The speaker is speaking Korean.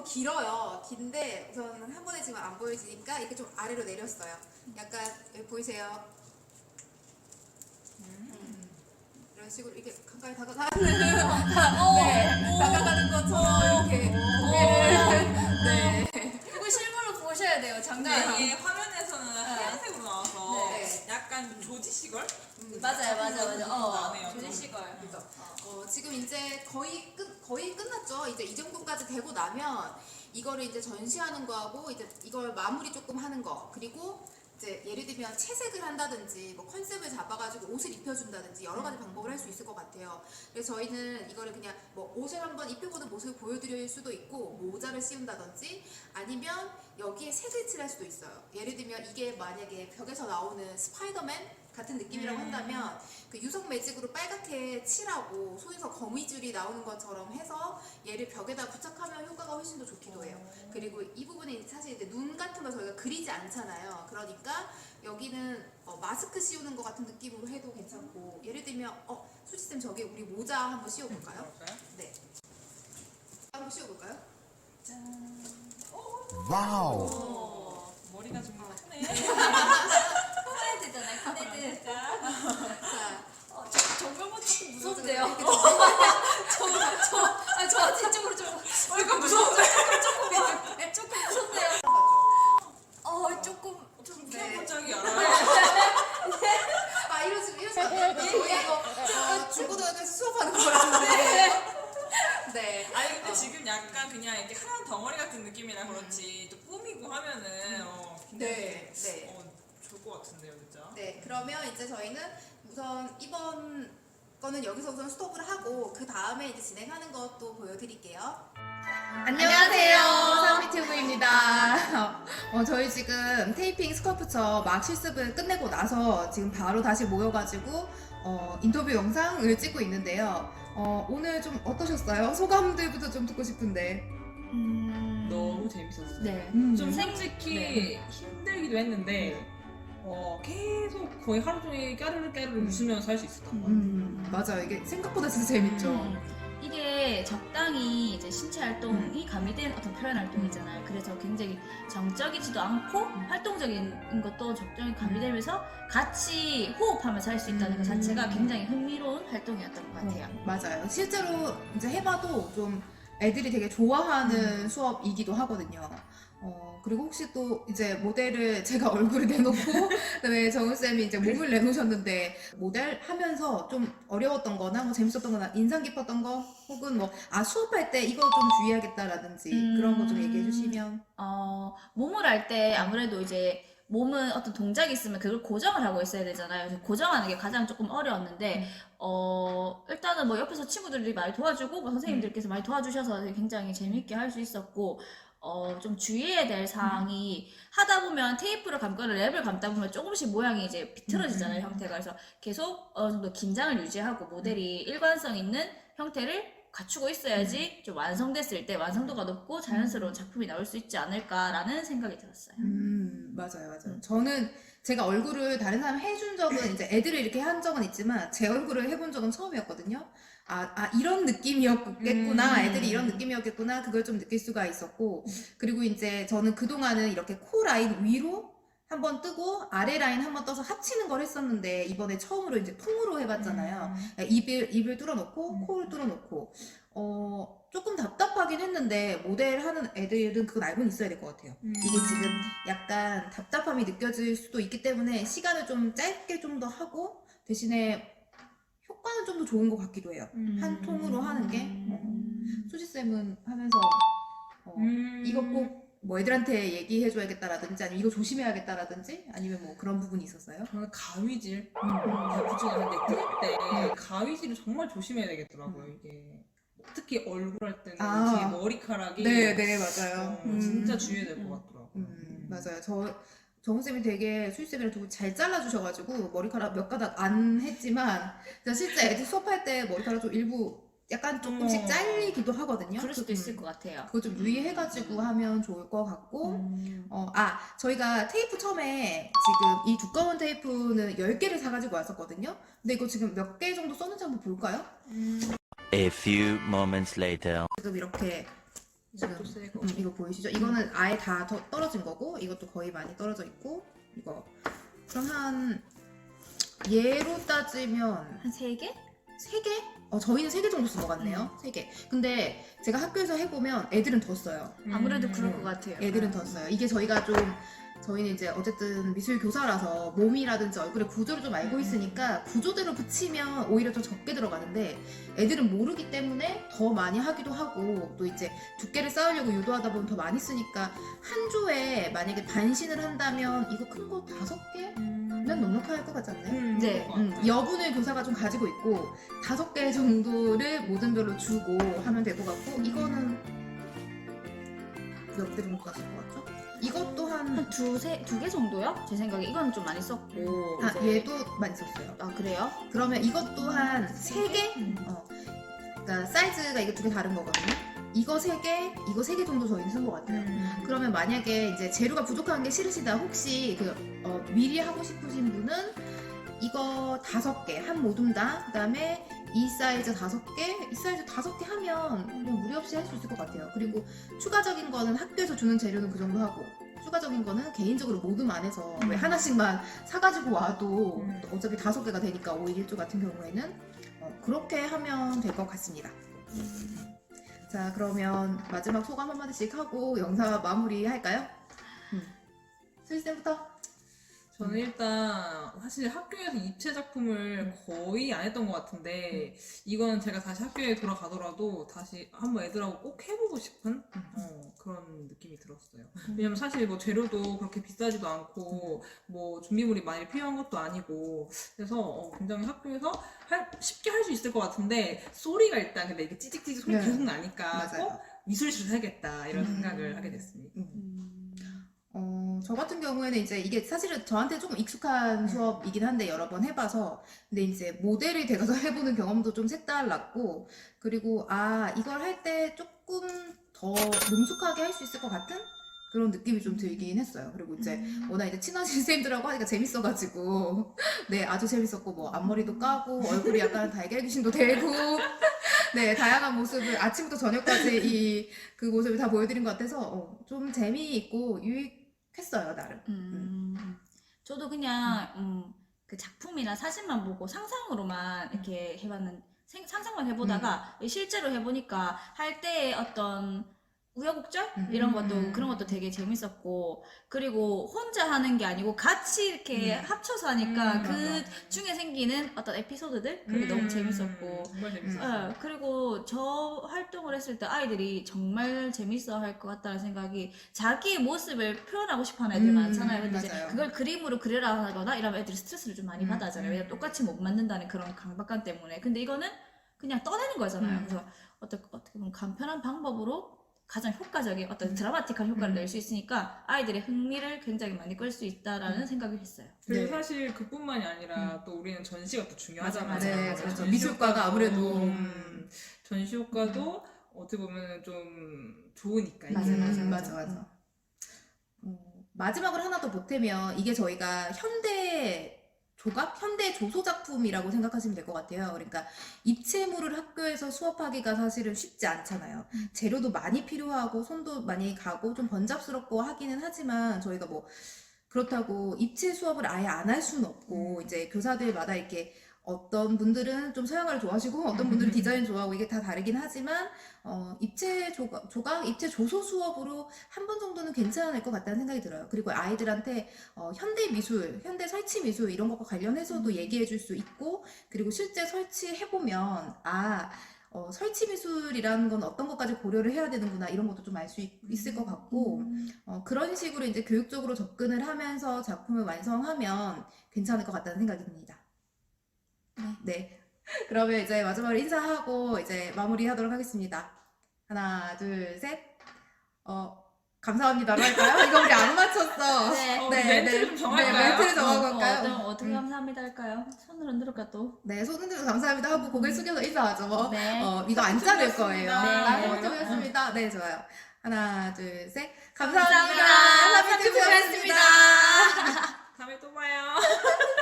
더 길어요. 긴데 우선 한 번에 지금 안 보여지니까 이렇게 좀 아래로 내렸어요. 약간 여기 보이세요? 음. 이런 식으로 이렇게 가까이 다가가는 네, 다가가는 것처럼 조지 시걸? 음. 맞아요, 맞아요, 맞아요. 어. 조지 시걸. 그죠. 어, 지금 이제 거의 끝 거의 끝났죠. 이제 이 정도까지 되고 나면 이거를 이제 전시하는 거하고 이제 이걸 마무리 조금 하는 거 그리고 이제 예를 들면 채색을 한다든지 뭐 컨셉을 잡아가지고 옷을 입혀준다든지 여러 가지 방법을 할 수 있을 것 같아요. 그래서 저희는 이거를 그냥 뭐 옷을 한번 입혀보는 모습을 보여드릴 수도 있고 모자를 씌운다든지 아니면 여기에 색을 칠할 수도 있어요. 예를 들면 이게 만약에 벽에서 나오는 스파이더맨 같은 느낌이라고 음. 한다면 그 유성 매직으로 빨갛게 칠하고 손에서 거미줄이 나오는 것처럼 해서 얘를 벽에다 부착하면 효과가 훨씬 더 좋기도 해요. 그리고 이 부분이 사실 이제 눈 같은 걸 저희가 그리지 않잖아요. 그러니까 여기는 어, 마스크 씌우는 것 같은 느낌으로 해도 괜찮고 예를 들면 어 수지쌤 저기 우리 모자 한번 씌워볼까요? 그럴까요? 네. 한번 씌워볼까요? 와우. 오, 머리가 좀 크네. 커네드잖아요, 커네드. 자, 어, 저, 정명은 조금 무서운데요? 이렇게 저, 저, 아, 저한테 이쪽으로 좀. 어, 이거 무서운데? 조금, 조금 무섭네요. 어, 조금, 좀. 네. 갑자기 알아요. 아 이러시면 이러시면 안 돼요. 저희 이거 어, 중고등학교에서 수업하는 거라는데. 네. 아니 근데 어. 지금 약간 그냥 이렇게 하얀 덩어리 같은 느낌이라 그렇지 또 꾸미고 하면은 어, 굉장히 네, 네. 어, 좋을 것 같은데요, 진짜. 네, 그러면 이제 저희는 우선 이번 거는 여기서 우선 스톱을 하고 그 다음에 이제 진행하는 것도 보여드릴게요. 안녕하세요. 사미튜브입니다. 어, 저희 지금 테이핑 스컬프처 막 실습을 끝내고 나서 지금 바로 다시 모여가지고 어, 인터뷰 영상을 찍고 있는데요. 어, 오늘 좀 어떠셨어요? 소감들부터 좀 듣고 싶은데. 음, 너무 재밌었어요. 네. 음. 좀 솔직히 힘들기도 했는데 어, 계속 거의 하루 종일 까르르 까르르 웃으면서 할 수 있었던 것 같아요. 음, 맞아요. 이게 생각보다 진짜 재밌죠. 음, 이게 적당히 이제 신체 활동이 가미된 어떤 표현 활동이잖아요. 그래서 굉장히 정적이지도 않고 활동적인 것도 적정히 가미되면서 같이 호흡하면서 할 수 있다는 것 자체가 굉장히 흥미로운 활동이었던 것 같아요. 어, 맞아요. 실제로 이제 해봐도 좀 애들이 되게 좋아하는 수업이기도 하거든요. 어, 그리고 혹시 또 이제 모델을 제가 얼굴을 내놓고, 그다음에 정은쌤이 이제 몸을 내놓으셨는데, 모델 하면서 좀 어려웠던 거나, 뭐 재밌었던 거나, 인상 깊었던 거, 혹은 뭐, 아, 수업할 때 이거 좀 주의해야겠다라든지, 음. 그런 거 좀 얘기해 주시면. 어, 몸을 할 때 아무래도 이제 몸은 어떤 동작이 있으면 그걸 고정을 하고 있어야 되잖아요. 그래서 고정하는 게 가장 조금 어려웠는데, 음. 어, 일단은 뭐 옆에서 친구들이 많이 도와주고, 뭐 선생님들께서 많이 도와주셔서 굉장히 재밌게 할 수 있었고, 어, 좀 주의해야 될 사항이 하다 보면 테이프를 감거나 랩을 감다 보면 조금씩 모양이 이제 비틀어지잖아요, 음. 형태가. 그래서 계속 어느 정도 긴장을 유지하고 모델이 일관성 있는 형태를 갖추고 있어야지 좀 완성됐을 때 완성도가 높고 자연스러운 작품이 나올 수 있지 않을까라는 생각이 들었어요. 음, 맞아요, 맞아요. 음. 저는 제가 얼굴을 다른 사람 해준 적은 이제 애들을 이렇게 한 적은 있지만 제 얼굴을 해본 적은 처음이었거든요. 아, 아 이런 느낌이었겠구나. 음. 애들이 이런 느낌이었겠구나. 그걸 좀 느낄 수가 있었고 그리고 이제 저는 그동안은 이렇게 코 라인 위로 한번 뜨고 아래 라인 한번 떠서 합치는 걸 했었는데 이번에 처음으로 이제 풍으로 해봤잖아요. 음. 입을 입을 뚫어놓고 음. 코를 뚫어놓고 어 조금 답답하긴 했는데 모델 하는 애들은 그건 알고는 있어야 될 것 같아요. 이게 지금 약간 답답함이 느껴질 수도 있기 때문에 시간을 좀 짧게 좀 더 하고 대신에 효과는 좀 더 좋은 것 같기도 해요. 한 통으로 하는 게 음. 수지 쌤은 하면서 어, 음. 이거 꼭 뭐 애들한테 얘기해줘야겠다라든지 아니면 이거 조심해야겠다라든지 아니면 뭐 그런 부분이 있었어요? 저는 가위질 대부 중에 하는데 뜰때 가위질을 정말 조심해야 되겠더라고요 이게 특히 얼굴 할 때는 아. 뒤에 머리카락이 네, 네 맞아요. 어, 음. 진짜 주의해야 될 것 같더라고요 음, 맞아요. 저 정우쌤이 되게 수희쌤이랑 두고 잘 잘라주셔가지고 머리카락 몇 가닥 안 했지만 진짜 실제 애들 수업할 때 머리카락 좀 일부 약간 조금씩 어. 잘리기도 하거든요. 그럴 수도 그- 있을 것 같아요. 그거 좀 유의해가지고 하면 좋을 것 같고 음. 어, 아, 저희가 테이프 처음에 지금 이 두꺼운 테이프는 10개를 사가지고 왔었거든요. 근데 이거 지금 몇 개 정도 썼는지 한번 볼까요? A few moments later. 지금 이렇게 이것도 새거. 음, 이거 보이시죠? 이거는 아예 다 더 떨어진 거고 이것도 거의 많이 떨어져 있고 이거 그럼 한 얘로 따지면 한 세 개? 세 개? 어 저희는 세 개 정도 쓴 것 같네요. 세 개. 근데 제가 학교에서 해보면 애들은 더 써요. 아무래도 음. 그럴 것 같아요. 애들은 더 써요. 이게 저희가 좀 저희는 이제 어쨌든 미술 교사라서 몸이라든지 얼굴의 구조를 좀 알고 있으니까 구조대로 붙이면 오히려 더 적게 들어가는데 애들은 모르기 때문에 더 많이 하기도 하고 또 이제 두께를 쌓으려고 유도하다 보면 더 많이 쓰니까 한 조에 만약에 반신을 한다면 이거 큰 거 다섯 개 면 넉넉할 것 같지 않나요? 음, 네. 음. 여분을 교사가 좀 가지고 있고 다섯 개 정도를 모든 별로 주고 하면 될 것 같고 이거는 몇 개 정도가 쓸것 같죠? 이것도 한한 두세 두 개 정도요? 제 생각에 이건 좀 많이 썼고. 아, 이제- 얘도 많이 썼어요. 아 그래요? 그러면 이것도 한세 개? 어, 그러니까 사이즈가 이게 두 개 다른 거거든요. 이거 세 개, 이거 세 개 정도 저희는 쓴 것 같아요. 음. 그러면 만약에 이제 재료가 부족한 게 싫으시다 혹시 그 어, 미리 하고 싶으신 분은 이거 다섯 개 한 모둠당 그다음에 이 사이즈 다섯 개, 이 사이즈 다섯 개 하면 그냥 무리 없이 할 수 있을 것 같아요. 그리고 추가적인 거는 학교에서 주는 재료는 그 정도 하고 추가적인 거는 개인적으로 모둠 안에서 왜 하나씩만 사가지고 와도 음. 어차피 다섯 개가 되니까 5일 1조 같은 경우에는 어, 그렇게 하면 될 것 같습니다. 자 그러면 마지막 소감 한마디씩 하고 영상 마무리 할까요? 음. 수희쌤부터 저는 일단 사실 학교에서 입체 작품을 거의 안 했던 것 같은데 이건 제가 다시 학교에 돌아가더라도 다시 한번 애들하고 꼭 해보고 싶은 어, 그런 느낌이 들었어요. 왜냐면 사실 뭐 재료도 그렇게 비싸지도 않고 뭐 준비물이 많이 필요한 것도 아니고 그래서 어, 굉장히 학교에서 할- 쉽게 할 수 있을 것 같은데 소리가 일단 근데 이게 찌직찌직 소리 네. 계속 나니까 맞아요. 꼭 미술실을 해야겠다 이런 음. 생각을 하게 됐습니다. 어, 저 같은 경우에는 이제 이게 사실은 저한테 조금 익숙한 수업이긴 한데 여러 번 해봐서. 근데 이제 모델이 돼가서 해보는 경험도 좀 색달랐고. 그리고 아 이걸 할 때 조금 더 능숙하게 할 수 있을 것 같은 그런 느낌이 좀 들긴 했어요. 그리고 이제 워낙 이제 친하신 선생님들하고 하니까 재밌어가지고. 네 아주 재밌었고 뭐 앞머리도 까고 얼굴이 약간 달걀 귀신도 되고. 네 다양한 모습을 아침부터 저녁까지 이 그 모습을 다 보여드린 것 같아서 어, 좀 재미있고 유익 했어요 나름. 음. 저도 그냥 음, 그 작품이나 사진만 보고 상상으로만 이렇게 해봤는 생- 상상만 해보다가 실제로 해보니까 할 때의 어떤 우여곡절 음. 이런 것도 음. 그런 것도 되게 재밌었고 그리고 혼자 하는 게 아니고 같이 이렇게 음. 합쳐서 하니까 음, 그 맞아. 중에 생기는 어떤 에피소드들 그게 너무 음, 재밌었고 정말 재밌었어요. 예, 그리고 저 활동을 했을 때 아이들이 정말 재밌어 할 것 같다는 생각이 자기의 모습을 표현하고 싶어 하는 애들 음, 많잖아요. 근데 맞아요. 이제 그걸 그림으로 그리라 하거나 이러면 애들이 스트레스를 좀 많이 음, 받아 하잖아요. 왜냐면 똑같이 못 만든다는 그런 강박감 때문에. 근데 이거는 그냥 떠내는 거잖아요. 음. 그래서 어떻게, 어떻게 보면 간편한 방법으로 가장 효과적인 어떤 음. 드라마틱한 효과를 음. 낼수 있으니까 아이들의 흥미를 굉장히 많이 끌 수 있다라는 음. 생각을 했어요. 그리고 네. 사실 그뿐만이 아니라 또 우리는 전시가 또 중요하잖아요. 맞아, 맞아. 네, 그래서 그렇죠. 전시 미술과가 효과도, 아무래도 음, 전시 효과도 어떻게 보면 좀 좋으니까. 맞아, 맞아, 음, 맞아. 맞아, 맞아. 어, 마지막으로 하나 더 보태면 이게 저희가 현대 조각, 현대 조소 작품이라고 생각하시면 될 것 같아요. 그러니까 입체물을 학교에서 수업하기가 사실은 쉽지 않잖아요. 음. 재료도 많이 필요하고 손도 많이 가고 좀 번잡스럽고 하기는 하지만 저희가 뭐 그렇다고 입체 수업을 아예 안 할 수는 없고 이제 교사들마다 이렇게 어떤 분들은 좀 서양화를 좋아하시고 어떤 분들은 디자인 좋아하고 이게 다 다르긴 하지만 어, 입체 조각, 조각, 입체 조소 수업으로 한 번 정도는 괜찮을 것 같다는 생각이 들어요. 그리고 아이들한테 어, 현대 미술, 현대 설치 미술 이런 것과 관련해서도 얘기해 줄 수 있고 그리고 실제 설치해 보면 아 어, 설치 미술이라는 건 어떤 것까지 고려를 해야 되는구나 이런 것도 좀 알 수 있을 것 같고 어, 그런 식으로 이제 교육적으로 접근을 하면서 작품을 완성하면 괜찮을 것 같다는 생각이 듭니다. 네. 그러면 이제 마지막으로 인사하고 이제 마무리하도록 하겠습니다. 하나, 둘, 셋. 어, 감사합니다로 할까요? 이거 우리 안 맞췄어. 네. 어, 멘트를 좀 정할까요? 네, 멘트를 어, 정해볼까요? 어떤, 어떻게 음. 감사합니다 할까요? 손을 흔들을까 또? 네, 손 흔들어 감사합니다 하고 고개 숙여서 인사하죠. 뭐. 네. 어, 이거 안 자를 거예요. 네. 나성호점이었습니다. 네, 좋아요. 하나, 둘, 셋. 감사합니다. 감사합니다. 하비트였습니다. 다음에 또 봐요.